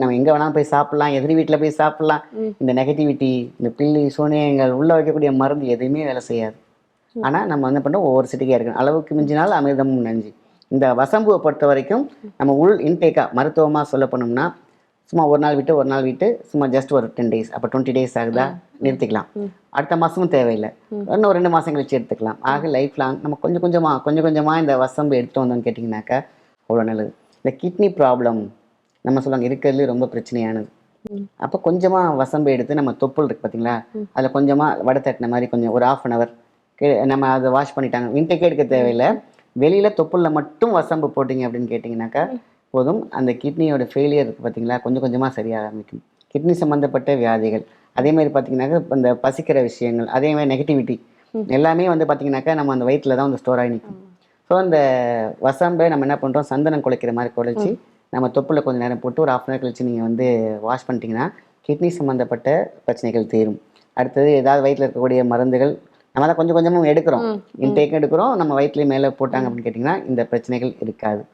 நம்ம எங்கே வேணாலும் போய் சாப்பிடலாம் எதிரி வீட்டில் போய் சாப்பிடலாம். இந்த நெகட்டிவிட்டி இந்த பில்லி சூனியங்கள் உள்ள வைக்கக்கூடிய மருந்து எதுவுமே வேலை செய்யாது. ஆனால் நம்ம என்ன பண்ணோம் ஒவ்வொரு சிட்டிக்காக இருக்கணும். அளவுக்கு மிஞ்சினால் அமிர்தமும் நஞ்சு இந்த வசம்புவை பொறுத்த வரைக்கும் நம்ம உள் இன்டேக்காக மருத்துவமாக சொல்ல போனோம்னா சும்மா ஒரு நாள் விட்டு ஒரு நாள் விட்டு சும்மா ஜஸ்ட் ஒரு டென் டேஸ் அப்போ டுவெண்ட்டி டேஸ் ஆகுதா? நிறுத்திக்கலாம். அடுத்த மாதமும் தேவையில்லை. இன்னும் ஒரு ரெண்டு மாதம் கழிச்சு எடுத்துக்கலாம். ஆக லைஃப் லாங் நம்ம கொஞ்சம் கொஞ்சமாக கொஞ்சம் கொஞ்சமாக இந்த வசம்பு எடுத்து வந்தோம்னு கேட்டிங்கனாக்கா அவ்வளோ நல்லது. இந்த கிட்னி ப்ராப்ளம் நம்ம சொல்லுவாங்க இருக்கிறதுல ரொம்ப பிரச்சனையானது. அப்போ கொஞ்சமாக வசம்பு எடுத்து நம்ம தொப்புள் இருக்கு பார்த்தீங்களா அதில் கொஞ்சமாக வடை தட்டின மாதிரி கொஞ்சம் ஒரு ஆஃப் அன் ஹவர் நம்ம அதை வாஷ் பண்ணிட்டாங்க. இன்டேக்கே எடுக்க தேவையில்லை. வெளியில் தொப்புளில் மட்டும் வசம்பு போட்டிங்க அப்படின்னு கேட்டிங்கனாக்கா போதும். அந்த கிட்னியோட ஃபெயிலியர் இருக்குது பார்த்தீங்களா கொஞ்சம் கொஞ்சமாக சரியாக ஆரம்பிக்கும். கிட்னி சம்மந்தப்பட்ட வியாதிகள். அதே மாதிரி பார்த்தீங்கன்னாக்கா இந்த பசிக்கிற விஷயங்கள் அதே மாதிரி நெகட்டிவிட்டி எல்லாமே வந்து பார்த்தீங்கன்னாக்கா நம்ம அந்த வயிற்றில் தான் வந்து ஸ்டோர் ஆகி நிற்கும் ஸோ அந்த வசம்பை நம்ம என்ன பண்ணுறோம் சந்தனம் குலைக்கிற மாதிரி குலைச்சி நம்ம தொப்புல கொஞ்சம் நேரம் போட்டு ஒரு ஆஃப் அன் கழிச்சு நீங்கள் வந்து வாஷ் பண்ணிட்டீங்கன்னா கிட்னி சம்மந்தப்பட்ட பிரச்சனைகள் தீரும். அடுத்தது ஏதாவது வயிற்றில் இருக்கக்கூடிய மருந்துகள் நம்ம தான் கொஞ்சம் கொஞ்சமாக எடுக்கிறோம் இன்டேக்கும் எடுக்கிறோம். நம்ம வயிற்றுலேயே மேலே போட்டாங்க அப்படின்னு கேட்டிங்கன்னா இந்த பிரச்சனைகள் இருக்காது.